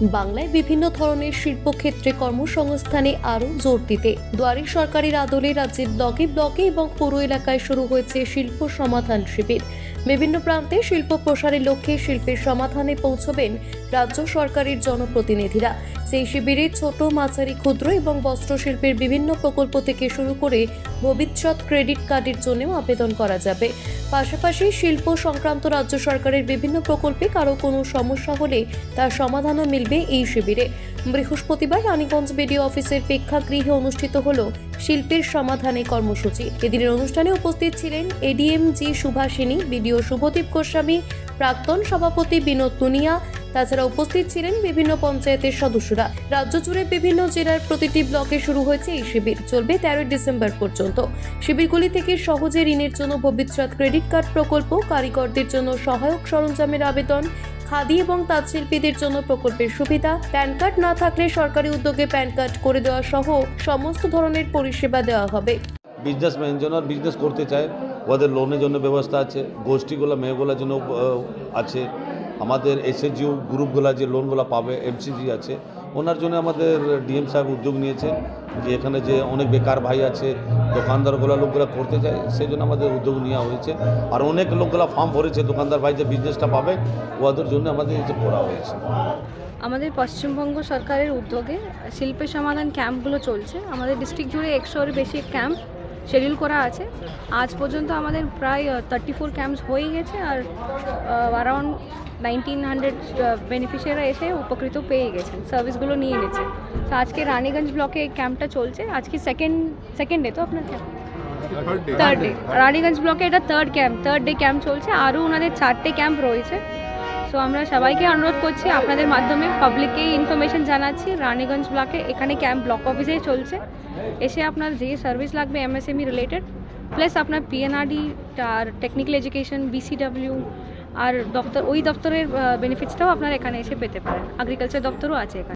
বাংলায় বিভিন্ন ধরনের শিল্পক্ষেত্রে কর্মসংস্থানে আরও জোর দিতে। দুয়ারে সরকারের আদলে রাজ্যের ব্লকে ব্লকে এবং পৌর এলাকায় শুরু হয়েছে শিল্প সমাধান শিবির। বিভিন্ন প্রান্তে শিল্প প্রসারের লক্ষ্যে শিল্পের সমাধানে পৌঁছবেন রাজ্য সরকারের জনপ্রতিনিধিরা। সেই শিবিরে ছোট, মাঝারি, ক্ষুদ্র এবং বস্ত্রশিল্পের বিভিন্ন প্রকল্প থেকে শুরু করে ভবিষ্যৎ ক্রেডিট কার্ডের জন্যও আবেদন করা যাবে। পাশাপাশি শিল্প সংক্রান্ত রাজ্য সরকারের বিভিন্ন প্রকল্পে কারও কোনো সমস্যা হলে তার সমাধানও মিলবে এই শিবিরে। বৃহস্পতিবার রানীগঞ্জ বিডিও অফিসের প্রেক্ষাগৃহে অনুষ্ঠিত হল শিল্পের সমাধানে কর্মসূচি। এদিনের অনুষ্ঠানে উপস্থিত ছিলেন ADM G Subhashini, BDO Shubhadip Goswami, প্রাক্তন সভাপতি বিনোদ তুনিয়া তাছাড়া উপস্থিত ছিলেন বিভিন্ন পঞ্চায়েতের সদস্যরা। রাজ্য জুড়ে বিভিন্ন জেলার প্রতিটি ব্লকে শুরু হয়েছে এই শিবির। চলবে তেরোই ডিসেম্বর পর্যন্ত। শিবিরগুলি থেকে সহজে ঋণের জন্য ভবিষ্যৎ ক্রেডিট কার্ড প্রকল্প, কারিগরদের জন্য সহায়ক সরঞ্জামের আবেদন, খাদি এবং তাঁতশিল্পীদের জন্য প্রকল্পের সুবিধা, প্যান কার্ড না থাকলে সরকারি উদ্যোগে প্যান কার্ড করে দেওয়া সহ সমস্ত ধরনের পরিষেবা দেওয়া হবে। বিজনেসম্যান যেন বিজনেস করতে চায়, ওদের লোনের জন্য ব্যবস্থা আছে, গোষ্ঠীগুলো, মেয়েগুলোর জন্য আছে। আমাদের এসএসজিও গ্রুপগুলো যে লোনগুলো পাবে এমসিজি আছে, ওনার জন্য আমাদের ডিএম সাহেব উদ্যোগ নিয়েছে যে এখানে যে অনেক বেকার ভাই আছে, দোকানদারগুলো, লোকগুলো করতে চায় সেই জন্য আমাদের উদ্যোগ নেওয়া হয়েছে। আর অনেক লোকগুলো ফর্ম ভরেছে, দোকানদার ভাই যে বিজনেসটা পাবে, ওদের জন্য আমাদের এটা করা হয়েছে। আমাদের পশ্চিমবঙ্গ সরকারের উদ্যোগে শিল্পের সমাধান ক্যাম্পগুলো চলছে। আমাদের ডিস্ট্রিক্ট জুড়ে একশোর বেশি ক্যাম্প শিডিউল করা আছে। আজ পর্যন্ত আমাদের প্রায় থার্টি ফোর ক্যাম্পস হয়ে গেছে আর অ্যারাউন্ড নাইনটিন হান্ড্রেড বেনিফিশিয়াররা এসে উপকৃত পেয়ে গেছেন সার্ভিসগুলো নিয়ে নিয়েছে তো আজকে রানীগঞ্জ ব্লকে ক্যাম্পটা চলছে। আজকে সেকেন্ড সেকেন্ড ডে তো আপনার ক্যাম্প থার্ড ডে রানীগঞ্জ ব্লকে এটা third camp third day camp চলছে। আরও ওনাদের চারটে ক্যাম্প রয়েছে। সো আমরা সবাইকে অনুরোধ করছি আপনাদের মাধ্যমে পাবলিককে ইনফরমেশন জানাচ্ছি। রানীগঞ্জ ব্লকে এখানে ক্যাম্প ব্লক অফিসে চলছে। এসে আপনার যে সার্ভিস লাগবে এমএসএমই রিলেটেড প্লাস আপনার পিএনআরডি আর টেকনিক্যাল এডুকেশন বিসিডাব্লিউ আর দপ্তর, ওই দপ্তরের বেনিফিটসটাও আপনারা এখানে এসে পেতে পারেন। এগ্রিকালচার দপ্তরও আছে এখানে।